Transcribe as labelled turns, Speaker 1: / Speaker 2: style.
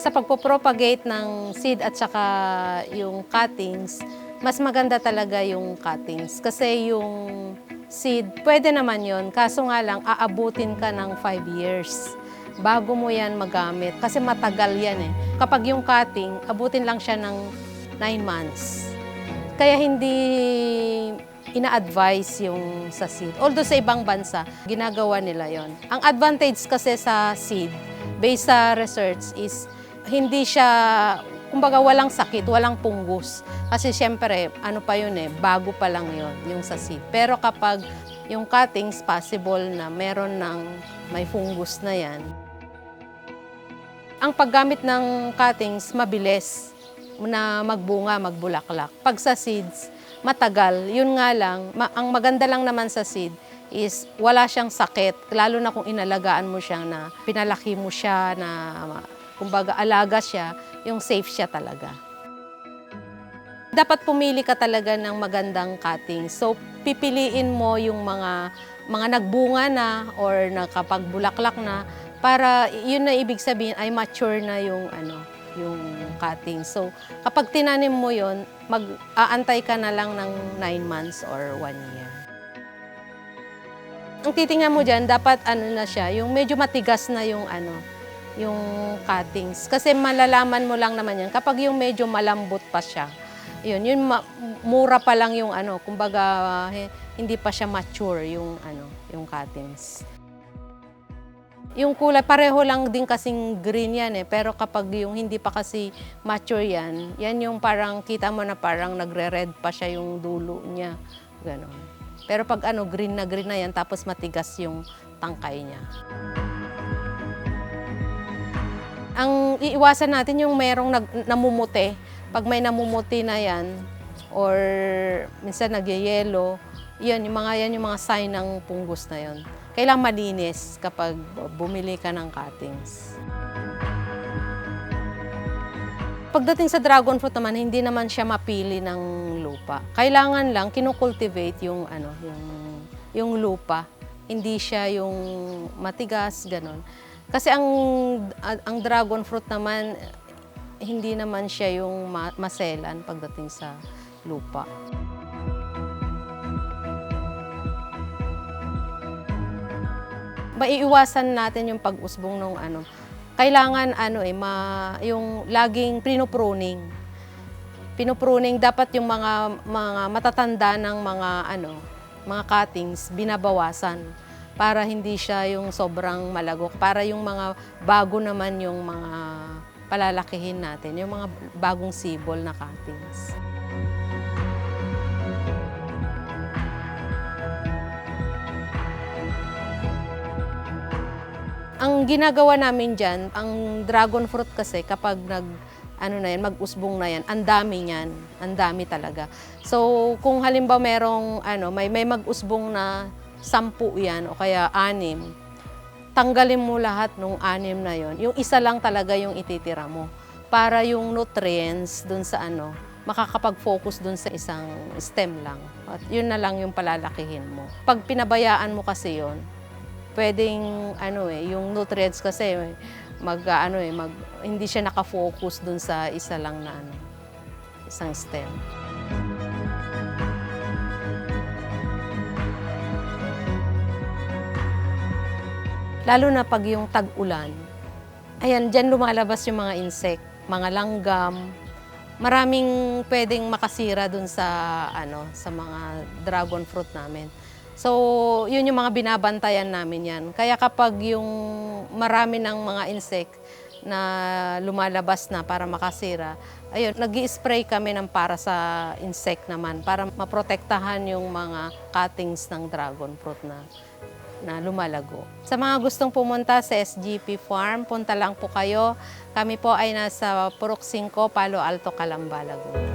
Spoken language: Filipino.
Speaker 1: Sa pagpo-propagate ng seed at saka yung cuttings, mas maganda talaga yung cuttings. Kasi yung seed, pwede naman yon Kaso nga lang, aabutin ka ng 5 years bago mo yan magamit. Kasi matagal yan eh. Kapag yung cutting, abutin lang siya ng 9 months. Kaya hindi ina-advise yung sa seed. Although sa ibang bansa, ginagawa nila yon. Ang advantage kasi sa seed, based sa research, is hindi siya, kumbaga walang sakit, walang punggus. Kasi syempre, ano pa yun eh, bago pa lang yon yung sa seed. Pero kapag yung cuttings, possible na meron ng may fungus na yan. Ang paggamit ng cuttings, mabilis na magbunga, magbulaklak. Pag sa seeds, matagal. Yun nga lang, ma- ang maganda lang naman sa seed is wala siyang sakit. Lalo na kung inalagaan mo siya na pinalaki mo siya na kumbaga alaga siya, yung safe siya talaga. Dapat pumili ka talaga ng magandang cutting. So, pipiliin mo yung mga mga nagbunga na or nakapagbulaklak na para yun na ibig sabihin ay mature na yung ano, yung cutting. So, kapag tinanim mo yun, mag-aantay ka na lang ng 9 months or 1 year. Ang titingnan mo dyan, dapat ano na siya, yung medyo matigas na yung ano, yung cuttings. Kasi malalaman mo lang naman yan kapag yung medyo malambot pa siya. Yun, yun mura pa lang yung ano, kumbaga he- hindi pa siya mature yung ano, yung cuttings. Yung kulay, pareho lang din kasing green yan eh. Pero kapag yung hindi pa kasi mature yan, yan yung parang kita mo na parang nagre-red pa siya yung dulo niya. Ganon. Pero pag ano, green na green na yan, tapos matigas yung tangkay niya. Ang iiwasan natin yung merong nag, namumuti. Pag may namumuti na yan, or minsan nagyayelo, yan, yung mga yan yung mga sign ng punggos na yon. Kailangan malinis kapag bumili ka ng cuttings. Pagdating sa dragon fruit naman, hindi naman siya mapili ng lupa. Kailangan lang kinukultivate yung ano, yung yung lupa. Hindi siya yung matigas ganon. Kasi ang ang dragon fruit naman hindi naman siya yung ma- maselan pagdating sa lupa. maiiwasan natin yung pag-usbong ng ano. Kailangan ano eh, ma, yung laging pinupruning. Pinupruning dapat yung mga mga matatanda ng mga ano, mga cuttings binabawasan para hindi siya yung sobrang malagok. Para yung mga bago naman yung mga palalakihin natin, yung mga bagong sibol na cuttings. Ang ginagawa namin dyan, ang dragon fruit kasi kapag nag ano na yan, mag-usbong na yan, ang dami niyan, ang dami talaga. So, kung halimbawa merong ano, may may mag-usbong na sampu yan o kaya anim, tanggalin mo lahat nung anim na yon. Yung isa lang talaga yung ititira mo para yung nutrients dun sa ano, makakapag-focus dun sa isang stem lang. At yun na lang yung palalakihin mo. Pag pinabayaan mo kasi yon, pwedeng ano eh, yung nutrients kasi mag ano eh, mag hindi siya naka-focus dun sa isa lang na ano, isang stem. Lalo na pag yung tag-ulan, ayan, dyan lumalabas yung mga insect, mga langgam, maraming pwedeng makasira dun sa ano sa mga dragon fruit namin. So, yun yung mga binabantayan namin yan. Kaya kapag yung marami ng mga insect na lumalabas na para makasira, ayun, nag spray kami ng para sa insect naman para maprotektahan yung mga cuttings ng dragon fruit na na lumalago. Sa mga gustong pumunta sa SGP Farm, punta lang po kayo. Kami po ay nasa Purok 5, Palo Alto, Calamba, Laguna.